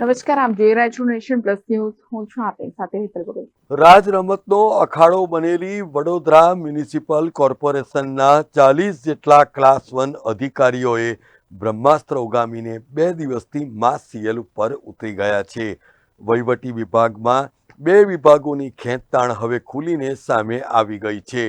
નમસ્કાર આપ જોઈ રહ્યા છો નેશન પ્લસ ન્યૂઝ. હું છું આપની સાથે હેતલ ભગત રાજ રમતનો અખાડો બનેલી વડોદરા મ્યુનિસિપલ કોર્પોરેશનના ચાલીસ જેટલા ક્લાસ વન અધિકારીઓએ બ્રહ્માસ્ત્ર ઉગામીને બે દિવસથી માસ સીએલ ઉપર ઉતરી ગયા છે. વહીવટી વિભાગમાં બે વિભાગોની ખેંચતાણ હવે ખુલીને સામે આવી ગઈ છે.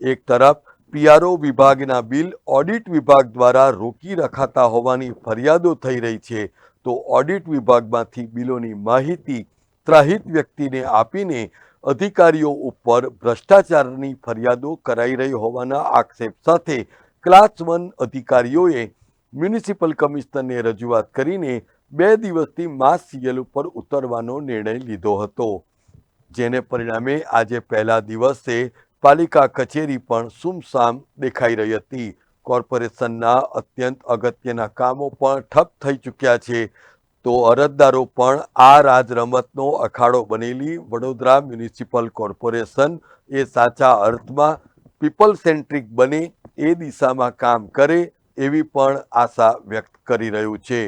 એક તરફ પીઆરઓ વિભાગના બિલ ઓડિટ વિભાગ દ્વારા રોકી રખાતા હોવાની ફરિયાદો થઈ રહી છે. તો ઓડિટ વિભાગમાંથી બિલોની માહિતી ત્રાહિત વ્યક્તિને આપીને અધિકારીઓ ઉપર ભ્રષ્ટાચારની ફરિયાદો કરાઈ રહી હોવાના આક્ષેપ સાથે ક્લાસ વન અધિકારીઓએ મ્યુનિસિપલ કમિશનરને રજૂઆત કરીને બે દિવસથી માસ સીએલ ઉપર ઉતરવાનો નિર્ણય લીધો હતો. જેને પરિણામે આજે પહેલા દિવસે પાલિકા કચેરી પણ સુમસામ દેખાઈ રહી હતી. કોર્પોરેશનના અત્યંત અગત્યના કામો પણ ઠપ થઈ ચૂક્યા છે. તો અરજદારો પણ આ રાજ રમતનો અખાડો બનેલી વડોદરા મ્યુનિસિપલ કોર્પોરેશન એ સાચા અર્થમાં પીપલ સેન્ટ્રિક બને એ દિશામાં કામ કરે એવી પણ આશા વ્યક્ત કરી રહ્યું છે.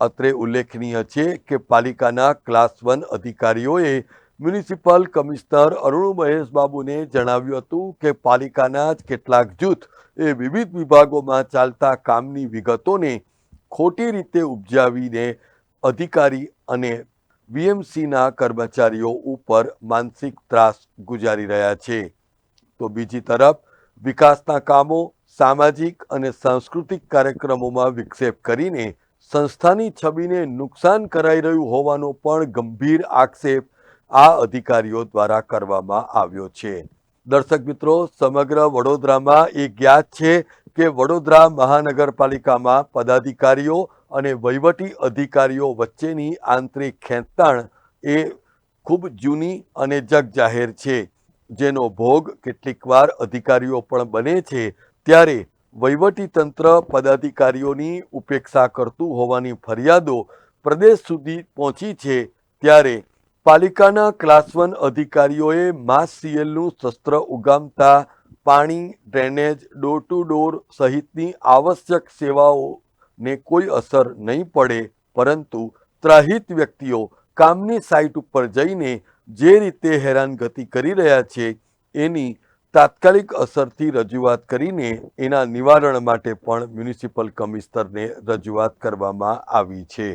અત્રે ઉલ્લેખનીય છે કે પાલિકાના ક્લાસ વન અધિકારીઓએ મ્યુનિસિપલ કમિશનર અરુણ મહેશ બાબુને જણાવ્યું હતું કે પાલિકાના જ કેટલાક જૂથ એ વિવિધ વિભાગોમાં ચાલતા કામની વિગતોને ખોટી રીતે ઉપજાવીને અધિકારી અને બીએમસીના કર્મચારીઓ ઉપર માનસિક ત્રાસ ગુજારી રહ્યા છે. તો બીજી તરફ, વિકાસના કામો સામાજિક અને સાંસ્કૃતિક કાર્યક્રમોમાં વિક્ષેપ કરીને સંસ્થાની છબીને નુકસાન કરાઈ રહ્યું હોવાનો પણ ગંભીર આક્ષેપ આ અધિકારીઓ દ્વારા કરવામાં આવ્યો છે. દર્શક મિત્રો, સમગ્ર વડોદરામાં એ જ્ઞાત છે કે વડોદરા મહાનગરપાલિકામાં પદાધિકારીઓ અને વહીવટી અધિકારીઓ વચ્ચેની આંતરિક ખેંચતાણ એ ખૂબ જૂની અને જગજાહેર છે. જેનો ભોગ કેટલીકવાર અધિકારીઓ પણ બને છે, ત્યારે વહીવટી તંત્ર પદાધિકારીઓની ઉપેક્ષા કરતું હોવાની ફરિયાદો પ્રદેશ સુધી પહોંચી છે, ત્યારે પાલિકાના ક્લાસ વન અધિકારીઓએ માસ સીએલનું શસ્ત્ર ઉગામતા પાણી, ડ્રેનેજ ડોર ટુ ડોર સહિતની આવશ્યક સેવાઓને કોઈ અસર નહીં પડે, પરંતુ ત્રાહિત વ્યક્તિઓ કામની સાઇટ ઉપર જઈને જે રીતે હેરાનગતિ કરી રહ્યા છે, એની તાત્કાલિક અસરથી રજૂઆત કરીને એના નિવારણ માટે પણ મ્યુનિસિપલ કમિશનરને રજૂઆત કરવામાં આવી છે.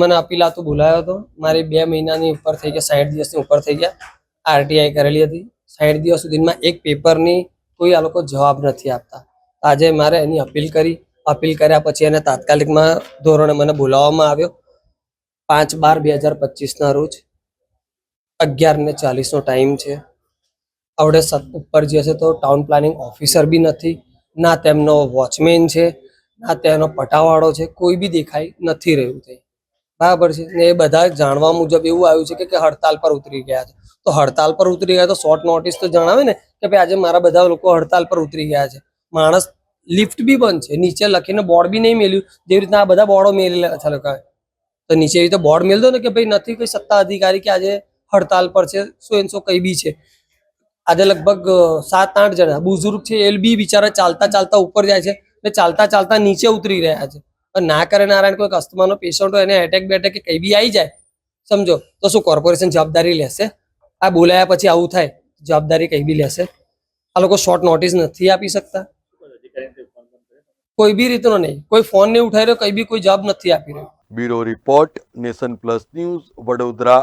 મને અપીલ તો બોલાયો હતો મારી બે મહિનાની ઉપર થઈ ગયા, સાઠ દિવસની ઉપર થઈ ગયા. આરટીઆઈ કરેલી હતી. સાઠ દિવસ સુધીમાં એક પેપરની કોઈ આ લોકો જવાબ નથી આપતા. આજે મારે એની અપીલ કરી. અપીલ કર્યા પછી એને તાત્કાલિકમાં ધોરણે મને બોલાવવામાં આવ્યો. પાંચ બાર બે હજાર પચીસના રોજ અગિયાર ને ચાલીસનો ટાઈમ છે. આવડે સત, ઉપર જે છે તો ટાઉન પ્લાનિંગ ઓફિસર બી નથી. ના તેમનો વોચમેન છે, ના તેનો પટાવાળો છે. કોઈ બી દેખાઈ નથી રહ્યું તે. બરાબર છે. ને એ બધા જાણવા મુજબ એવું આવ્યું છે કે હડતાલ પર ઉતરી ગયા છે. તો હડતાલ પર ઉતરી ગયા તો શોર્ટ નોટિસ તો જણાવે ને કે ભાઈ આજે મારા બધા લોકો હડતાલ પર ઉતરી ગયા છે. માણસ લિફ્ટ બી બંધ છે. નીચે લખીને બોર્ડ બી નહીં મેલ્યું. જેવી રીતના આ બધા બોર્ડો મેલેલા છે લોકોએ તો નીચે એવી રીતે બોર્ડ મેલ દો ને કે ભાઈ નથી કોઈ સત્તા અધિકારી કે આજે હડતાલ પર છે સો એન સો કઈ બી છે. આજે લગભગ સાત આઠ જણા. બુઝુર્ગ છે, એ બી બિચારા ચાલતા ચાલતા ઉપર જાય છે ને ચાલતા ચાલતા નીચે ઉતરી રહ્યા છે. પણ ના કરે નારાયણ કોઈ અસ્થમાનો પેશન્ટ હોય એને એટેક બેટેક કે કંઈ બી આવી જાય, સમજો? તો શું કોર્પોરેશન જવાબદારી લેશે? આ બોલાયા પછી આવું થાય, જવાબદારી કંઈ બી લેશે? આ લોકો શોર્ટ નોટિસ નથી આપી શકતા. કોઈ બી રીતનો નહીં. કોઈ ફોન નહીં ઉઠાવી રહ્યો, કઈ બી કોઈ જવાબ નથી આપી રહ્યો. Bureau report, nation plus news, Vadodara.